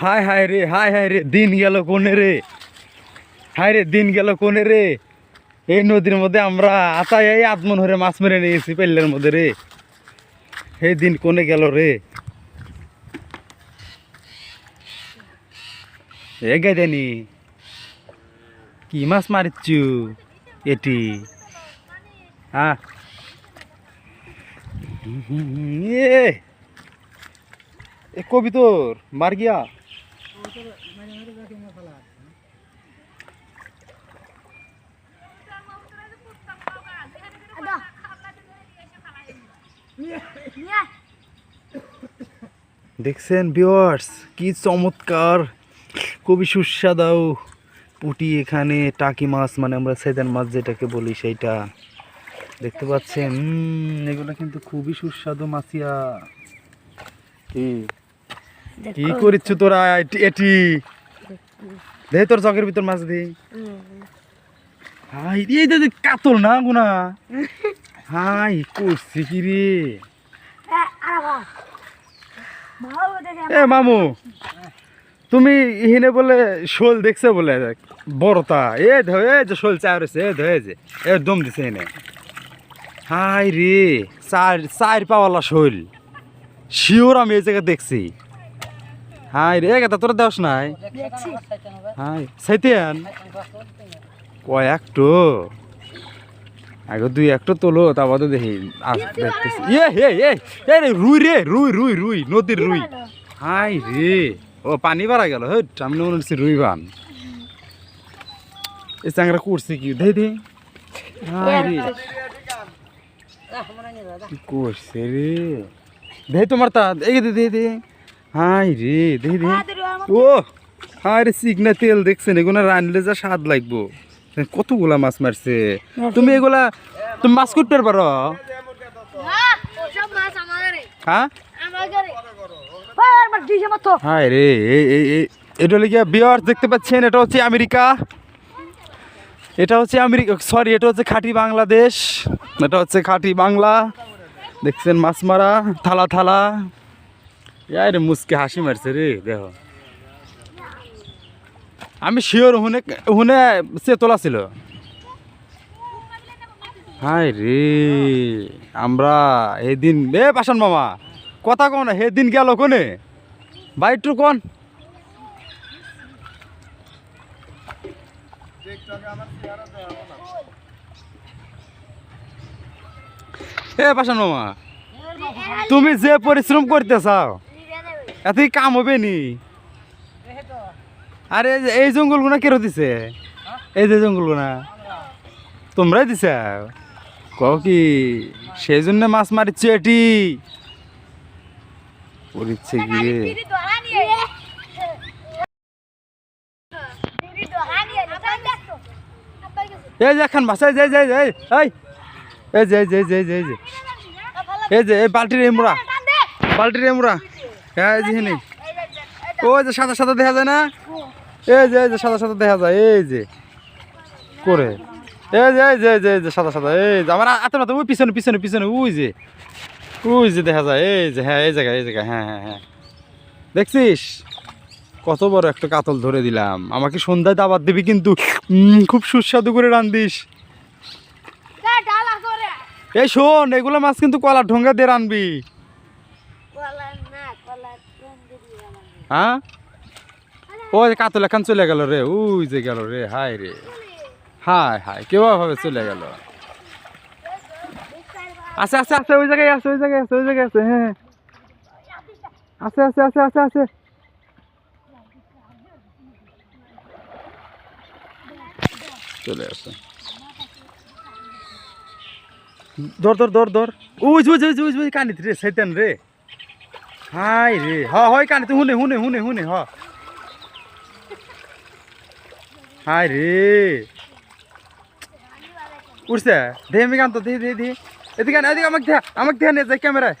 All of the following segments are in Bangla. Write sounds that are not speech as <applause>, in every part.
হায় হায় রে, হায় হায় রে, দিন গেল কোনে রে? হায় রে, দিন গেল কোনে রে? এই নদীর মধ্যে আমরা আতায় এই আত্মন হরে মাছ মেরে নিয়ে গেছি পেল্লের মধ্যে রে। এই দিন কোনে গেল রে? এ গাইদানি, কি মাছ মারিচ্ছু এটি? হ্যাঁ এ কবি তোর, মার গিয়া? দেখছেন বিওয়ার্স কি চমৎকার খুবই সুস্বাদু। পুটি এখানে টাকি মাছ মানে আমরা সেদান মাছ যেটাকে বলি সেইটা। দেখতে পাচ্ছেন? এগুলো কিন্তু খুবই সুস্বাদু মাছিয়া। কি? কি করিচ্ছ তোরা এটি- দে তোর চকের ভিতর মাছ দি। হাই এই কাতল না গুনা? <laughs> হাই করছি কি রে? এ মামু তুমি ইহিনে বলে শোল দেখছে বলে বড়তা এ ধো এ যে শোল চার হয়েছে এ ধো এ যে এ দম দিছে এনে। হাই রে চার চার পাওয়ালা শোল। শিওর আমি এই জায়গা দেখছি। হাই রে এটা তোর দেওস নাই? হাই সাইতেন কয় একটু। আগে দুই একটা তোলো তারপর তো দেখি দেখতেছি। হে এ এ রে রুই রে রুই রুই রুই নদীর রুই। হাই রে ও পানি বাড়া গেল হে আমি মনে হচ্ছে রুই বান। এই চাংরা করছে কি? দে দে। হাই রে। কি করছে রে? দে তোমার তা এই দে দে দে। হাই রে দে দে। ও হাই রে সিগনা তেল দেখছেন এগুলো রানলে যা স্বাদ লাগবো। কতগুলা মাছ মারছে। তুমি এগুলা তুমি মাছ করতে পারো হ্যাঁ? রে এটা বিয়ার দেখতে পাচ্ছেন এটা হচ্ছে আমেরিকা। এটা হচ্ছে আমেরিকা সরি এটা হচ্ছে খাঁটি বাংলাদেশ। এটা হচ্ছে খাঁটি বাংলা। দেখছেন মাছ মারা থালা থালা। ইয়ার মুসকে হাসি মারছে রে দেখ। আমি শিওর হুনে হুনে সে তোলা ছিল। হাই রে, আমরা এদিন, এ পাশান মামা, কথা কোন সেদিন গেল কোনে? বাইটু কোন? এ পাশান মামা, তুমি যে পরিশ্রম করতে চাও, এত কাম হবে নি আরে এই এই জঙ্গলগুনা কেরো দিছে? এই যে জঙ্গলগুনা। তোমরাই দিছে? কও কি সেই জন্য মাছ মারিচ্ছ এটি? পরিচ্ছে গিয়ে এই যে এখন মাছ এই যে এই যে, এই এই যে এই যে এই যে এই যে এই যে। এই বালতির এমরা বালতির এমরা এই যে হেনে ওই যে সাদা সাদা দেখা যায় না? এই যে এই যে সাদা সাদা দেখা যায় এই যে। করে। এই যে এই যে এই যে এই যে সাদা সাদা এই যে। আমার আতে মাথা ওই পিছনে পিছনে পিছনে ওই যে। ওই যে দেখা যায় এই যে হ্যাঁ এই জায়গায় এই জায়গায় হ্যাঁ হ্যাঁ হ্যাঁ। দেখছিস? কত বড় একটা কাতল ধরে দিলাম। আমাকে সন্ধ্যায় দাবার দিবি কিন্তু খুব সুস্বাদু করে রান্ধিস এই শোন এগুলো মাছ কিন্তু কলার ঢোঙ্গা দিয়ে রানবি? হ্যাঁ? ওই কাতল এখন চলে গেল রে ওই যে গেল রে হাই রে। হাই হাই কেউ চলে গেল। আছে আছে আছে ওই জায়গায় আছে ওই জায়গায় আছে ওই জায়গায় আছে হ্যাঁ আছে আছে আছে আছে আছে। চলে আসে। ধর ধর ধর ধর। ওই যে, ওই যে, ওই কানিত রে সেতেন রে। হাই রে হ হয় কানিত হুনে হুনে হুনে হুনে হ। হাই রে উঠছে দে আমি তো দে দে দে। এদিকে আন, এদিকে আমাকে আমাকে নিয়ে যায় ক্যামেরায়।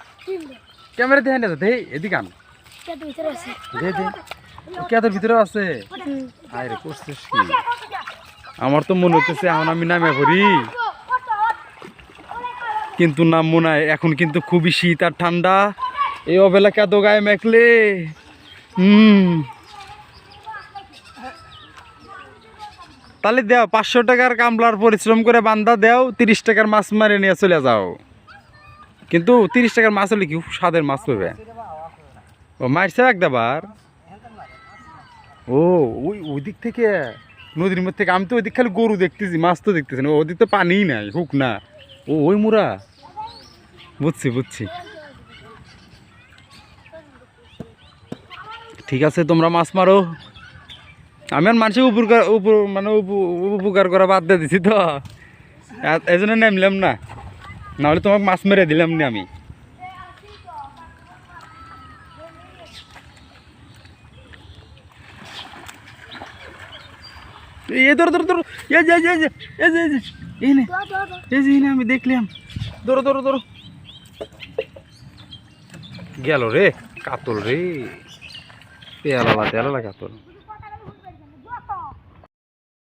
ক্যামেরা নিয়ে যা দে এদিকে আন। দে দে। কেদার ভিতরে আছে। হাই রে করছিস কি? আমার তো মনে হচ্ছে এখন আমি নামে পড়ি। কিন্তু না মনে হয় এখন কিন্তু খুবই শীত আর ঠান্ডা। এই অবেলা কেদ গায়ে মেখলে হুম তাহলে দেও, পাঁচশো টাকার কামলার পরিশ্রম করে বান্দা দেও, তিরিশ টাকার মাছ মারে নিয়ে চলে যাও। কিন্তু তিরিশ টাকার মাছ হলে কি স্বাদের মাছ পাবে? ও, মারছে একদাবার? ও, ওই ওই দিক থেকে, নদীর মধ্যে থেকে, আমি তো ওই দিক খালি গরু দেখতেছি, মাছ তো দেখতেছি না, ওদিক তো পানিই নাই, হুক না। ও, ওই মুরা বুঝছি বুঝছি। ঠিক আছে, তোমরা মাছ মারো। আমি আর মানুষের উপকার উপ মানে উপ- উপকার করা বাদ দিয়ে দিছি তো। এই জন্য নামলাম না। নাহলে তোমাকে মাছ মেরে দিলাম না আমি। এ ধর ধর ধর। এই যে এই যে এই যে, এই নে। এই যে নে, আমি দেখলাম। ধরো ধরো ধরো। গেল রে, কাতল রে। তেলালা তেলালা কাতল।